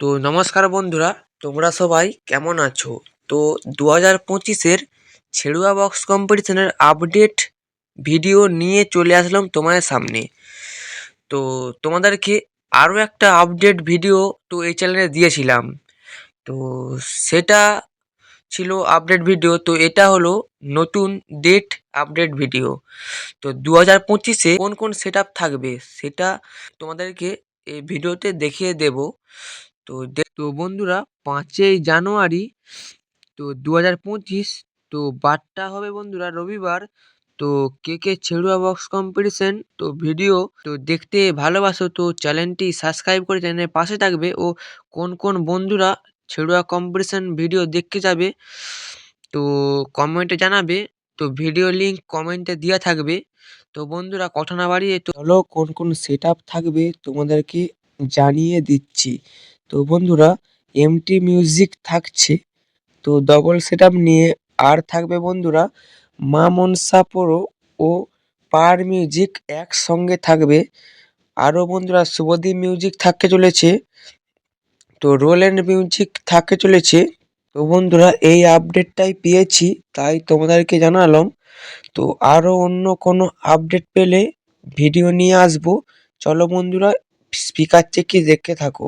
তো নমস্কার বন্ধুরা, তোমরা সবাই কেমন আছো? তো দু হাজার পঁচিশের Cheruya box competition update video নিয়ে চলে আসলাম তোমাদের সামনে। তো তোমাদেরকে আরও একটা আপডেট ভিডিও তো এই চ্যানেলে দিয়েছিলাম। তো সেটা ছিল আপডেট ভিডিও তো এটা হলো নতুন ডেট আপডেট ভিডিও তো দু হাজার পঁচিশে কোন কোন সেট থাকবে সেটা তোমাদেরকে এই ভিডিওতে দেখিয়ে দেব। তো তো বন্ধুরা পাঁচই জানুয়ারি, তো দু হাজার পঁচিশ, তো বারটা হবে বন্ধুরা রবিবার, তো কে কে ছেড়ুয়া বক্স কম্পিটিশন তো ভিডিও তো দেখতে ভালোবাসো, তো চ্যানেলটি সাবস্ক্রাইব করে চ্যানেলের পাশে থাকবে ও কোন কোন বন্ধুরা ছেড়ুয়া কম্পিটিশন ভিডিও দেখতে যাবে, তো কমেন্টে জানাবে, তো ভিডিও লিঙ্ক কমেন্টে দেওয়া থাকবে, তো বন্ধুরা কথা না বাড়িয়ে তো চলো কোন কোন সেট থাকবে তোমাদেরকে জানিয়ে দিচ্ছি। তো বন্ধুরা এমটি মিউজিক থাকছে। তো ডবল সেট নিয়ে আর থাকবে বন্ধুরা, মা মনসা প্রো ও পার মিউজিক একসঙ্গে থাকবে। আরও বন্ধুরা, শুভদীপ মিউজিক থাকতে চলেছে, তো রোল অ্যান্ড মিউজিক থাকতে চলেছে। তো বন্ধুরা, এই আপডেটটাই পেয়েছি, তাই তোমাদেরকে জানালাম। তো আরও অন্য কোনো আপডেট পেলে ভিডিও নিয়ে আসব। চলো বন্ধুরা স্পিকার চেকে দেখতে থাকো।